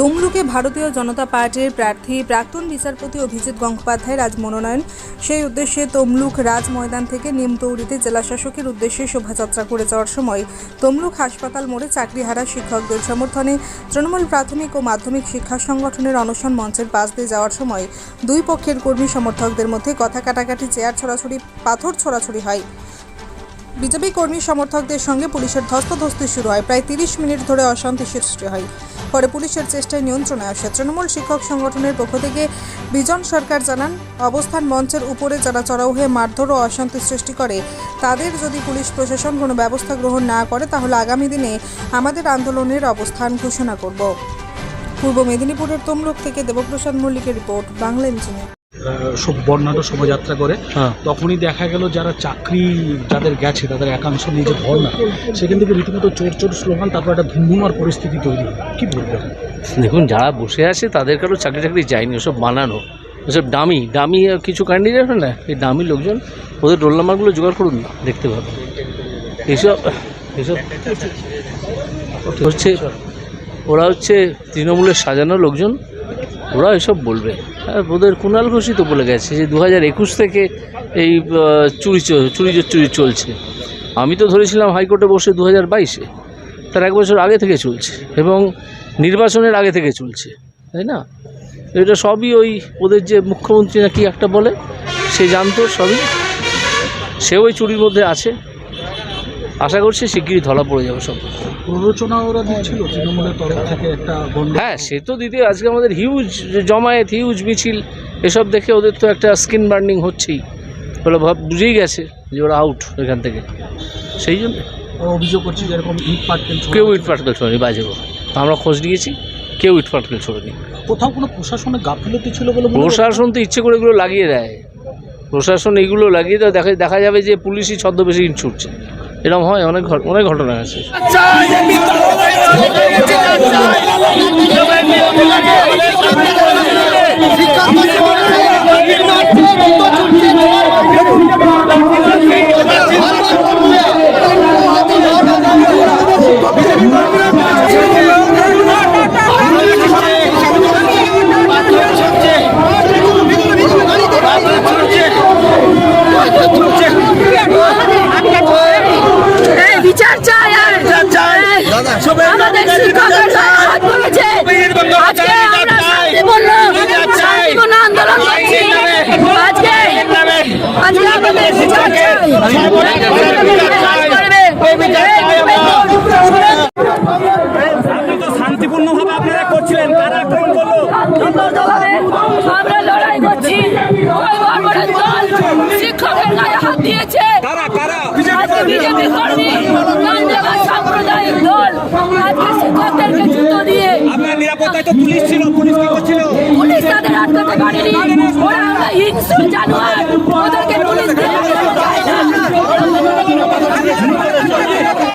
তমলুকে ভারতীয় জনতা পার্টির প্রার্থী প্রাক্তন বিচারপতি অভিজিৎ গঙ্গোপাধ্যায়ের আজ মনোনয়ন। সেই উদ্দেশ্যে তমলুক রাজ ময়দান থেকে নিমতৌড়িতে জেলাশাসকের উদ্দেশ্যে শোভাযাত্রা করে যাওয়ার সময় তমলুক হাসপাতাল মোড়ে চাকরিহারা শিক্ষকদের সমর্থনে তৃণমূল প্রাথমিক ও মাধ্যমিক শিক্ষা সংগঠনের অনশন মঞ্চের পাশ দিয়ে যাওয়ার সময় দুই পক্ষের কর্মী সমর্থকদের মধ্যে কথা কাটাকাটি, চেয়ার ছড়াছড়ি, পাথর ছড়াছড়ি হয়। বিজেপি কর্মী সমর্থকদের সঙ্গে পুলিশের ধস্তাধস্তি শুরু হয়। প্রায় তিরিশ মিনিট ধরে অশান্তি সৃষ্টি হয়। পরে পুলিশের চেষ্টায় নিয়ন্ত্রণে আসে। তৃণমূল শিক্ষক সংগঠনের পক্ষ থেকে বিজন সরকার জানান, অবস্থান মঞ্চের উপরে যারা চড়াও হয়ে মারধর ও অশান্তি সৃষ্টি করে, তাদের যদি পুলিশ প্রশাসন কোনো ব্যবস্থা গ্রহণ না করে, তাহলে আগামী দিনে আমাদের আন্দোলনের অবস্থান ঘোষণা করব। পূর্ব মেদিনীপুরের তমলুক থেকে দেবপ্রসাদ মল্লিকের রিপোর্ট, বাংলা ইঞ্জিনিয়ার বর্ণাঢ্য শোভাযাত্রা করে হ্যাঁ। তখনই দেখা গেল যারা চাকরি যাদের গেছে তাদের একাংশ নিয়ে যে ধর্ণা। সেখান থেকে রীতিমতো চোর চোর স্লোগান তারপর একটা ধুমধুমার পরিস্থিতি তৈরি হয় কি বলবেন? দেখুন যারা বসে আছে তাদের কারও চাকরি চাকরি যায়নি ওসব বানানো ওসব ডামি ডামি কিছু ক্যান্ডিডেট হয় না? এই ডামি লোকজন ওদের রোল নাম্বারগুলো জোগাড় করুন দেখতে পাবেন। এসব এসব হচ্ছে ওরা হচ্ছে তৃণমূলের সাজানো লোকজন ওরা এসব বলবে। আর ওদের কুণাল ঘোষই তো বলে গেছে যে দু হাজার একুশ থেকে এই চুরি চুরি চুরি চলছে। আমি তো ধরেছিলাম হাইকোর্টে বসে দু হাজার বাইশে। তার এক বছর আগে থেকে চলছে এবং নির্বাচনের আগে থেকে চলছে, তাই না? এটা সবই ওই ওদের যে মুখ্যমন্ত্রী নাকি একটা বলে, সে জানতো সবই। সে ওই চুরির মধ্যে আছে। আশা করছি শিগগিরই ধরা পড়ে যাবে সব। প্ররোচনা ওরা দিচ্ছিল তৃণমূলের তরফ থেকে একটা হ্যাঁ সে তো দিতে আজকে আমাদের হিউজ জমায়েত হিউজ মিছিল এসব দেখে ওদের তো একটা স্কিন বার্নিং হচ্ছেই। ওরা ভাব বুঝেই গেছে যে ওরা আউট এখান থেকে। সেই জন্য। অভিযোগ করছে যেরকম ইট পাটকেল কেউ। ইট পাটকেল ছোড়েনি বাজে। আমরা খোঁজ নিয়েছি কেউ ইট পাটকেল ছোড়েনি। কোথাও কোনো প্রশাসনের গাফিলতি ছিল বলে প্রশাসন তো ইচ্ছে করে এগুলো লাগিয়ে দেয়। প্রশাসন এগুলো লাগিয়ে দেয় দেখা দেখা যাবে যে পুলিশই ছদ্মবেশী ইট ছুটছে। এরকম হয় অনেক অনেক ঘটনা আছে শান্তিপূর্ণভাবে আপনারা করছিলেন। কারা আক্রমণ করল? আমরা লড়াই করছি। শিক্ষকের গায়ে হাত দিয়েছে। কারা কারা? বিজেপি কর্মী গাঞ্জাবাজ সাম্প্রদায়িক দল আজকে শিক্ষকদেরকে জুতো দিয়ে। আপনার নিরাপত্তায় তো পুলিশ ছিল পুলিশ কি করছিল? পুলিশ তাদের আটকাতে পারেনি। ওরা হিংস্র জানোয়ার।